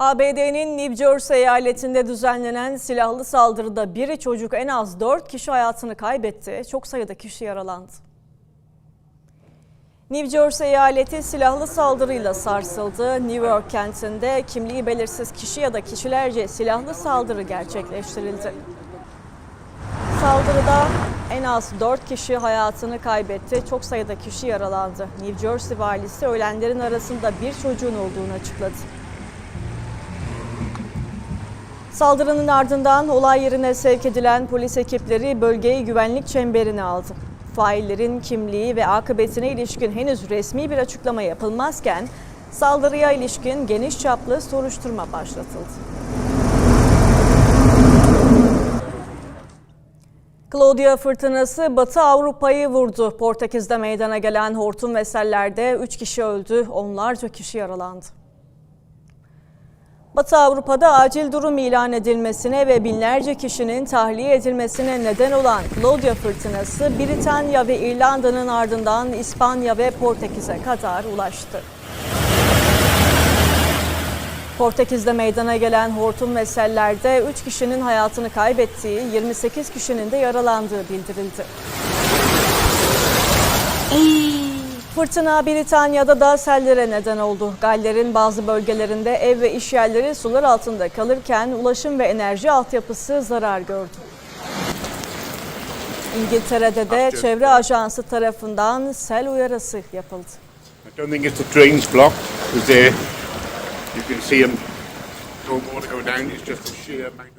ABD'nin New Jersey eyaletinde düzenlenen silahlı saldırıda biri çocuk en az 4 kişi hayatını kaybetti. Çok sayıda kişi yaralandı. New Jersey eyaleti silahlı saldırıyla sarsıldı. New York kentinde kimliği belirsiz kişi ya da kişilerce silahlı saldırı gerçekleştirildi. Saldırıda en az 4 kişi hayatını kaybetti. Çok sayıda kişi yaralandı. New Jersey valisi ölenlerin arasında bir çocuğun olduğunu açıkladı. Saldırının ardından olay yerine sevk edilen polis ekipleri bölgeyi güvenlik çemberine aldı. Faillerin kimliği ve akıbetine ilişkin henüz resmi bir açıklama yapılmazken saldırıya ilişkin geniş çaplı soruşturma başlatıldı. Claudia fırtınası Batı Avrupa'yı vurdu. Portekiz'de meydana gelen hortum ve sellerde 3 kişi öldü, onlarca kişi yaralandı. Batı Avrupa'da acil durum ilan edilmesine ve binlerce kişinin tahliye edilmesine neden olan Claudia fırtınası Britanya ve İrlanda'nın ardından İspanya ve Portekiz'e kadar ulaştı. Portekiz'de meydana gelen hortum ve sellerde 3 kişinin hayatını kaybettiği, 28 kişinin de yaralandığı bildirildi. Fırtına Britanya'da da sellere neden oldu. Galler'in bazı bölgelerinde ev ve iş yerleri sular altında kalırken ulaşım ve enerji altyapısı zarar gördü. İngiltere'de de çevre ajansı tarafından sel uyarısı yapıldı. I don't think it's the drains blocked because there you can see them no water go down. It's just a sheer amount of